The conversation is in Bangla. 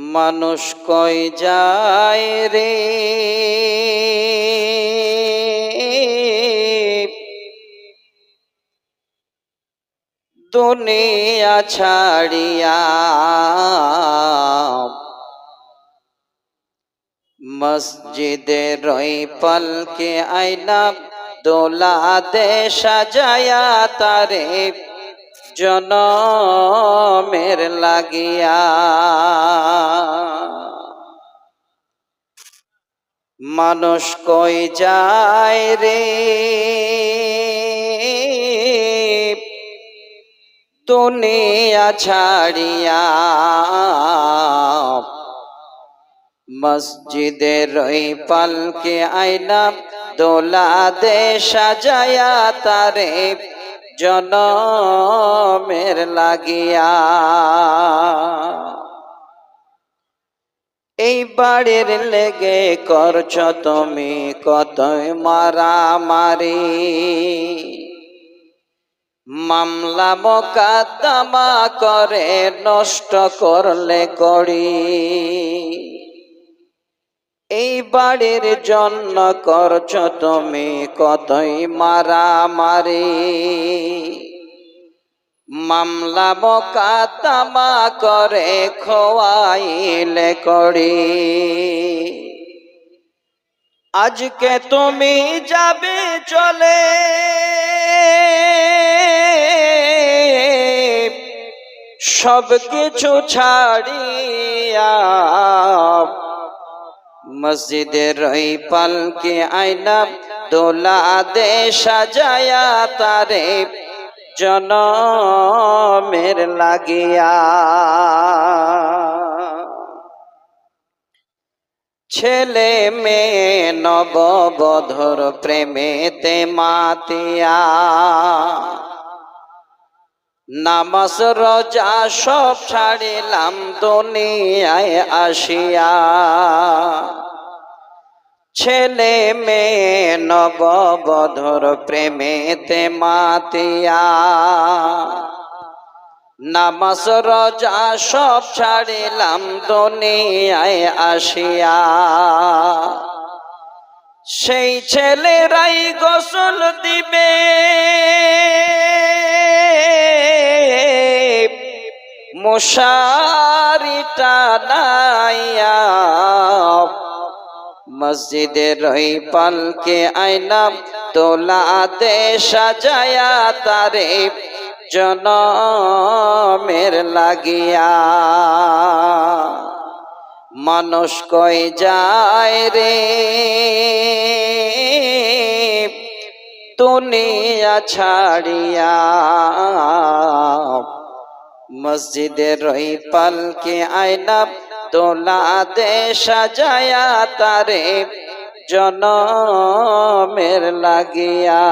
মানুষ কই যায় রে? দুনিয়া ছাড়িয়া মসজিদে রই পলকে আইনা দোলা দে সাজায়া তারে। জনমের লাগিয়া মানুষ কই যায় রে? দুনিয়া ছাড়িয়া মসজিদে রই পালকে আইনা দোলা দে সাজায়া তারে জনমের লাগিয়া। এই বাড়ির লেগে করছ তুমি কতই মারামারি। মামলা মোকাদ্দমা করে নষ্ট করলে করি। এই বাড়ির জন্য করছ তুমি কতই মারামারি। মামলা মোকাদ্দমা করে খোয়াইলে করি। আজকে তুমি যাবে চলে। সব কিছু ছাড়িয়া মসজিদের রই পালকে আইনা দোলা দে সাজায়া তারে জনমের লাগিয়া। ছেলে মেয়ে নববধর প্রেমেতে মাতিয়া। নামাজ রজা সব ছাড়িলাম দুনিয়ায় আসিয়া। ছেলে মেয়ে নববধর প্রেমেতে মাতিয়া। নামাজ, রজা সব ছাড়িলাম দুনিয়ায় আসিয়া। সেই ছেলেরাই গোসল দিবে। মশারিটা নাইয়া মসজিদের রই পালকে আইনা তোলাতে সাজায়া তারে জনমের লাগিয়া। মানুষ কই যায় রে? দুনিয়া ছাড়িয়া। মসজিদের রই পালকে আইনা তোলা দে সাজায়া তারে জনমের লাগিয়া।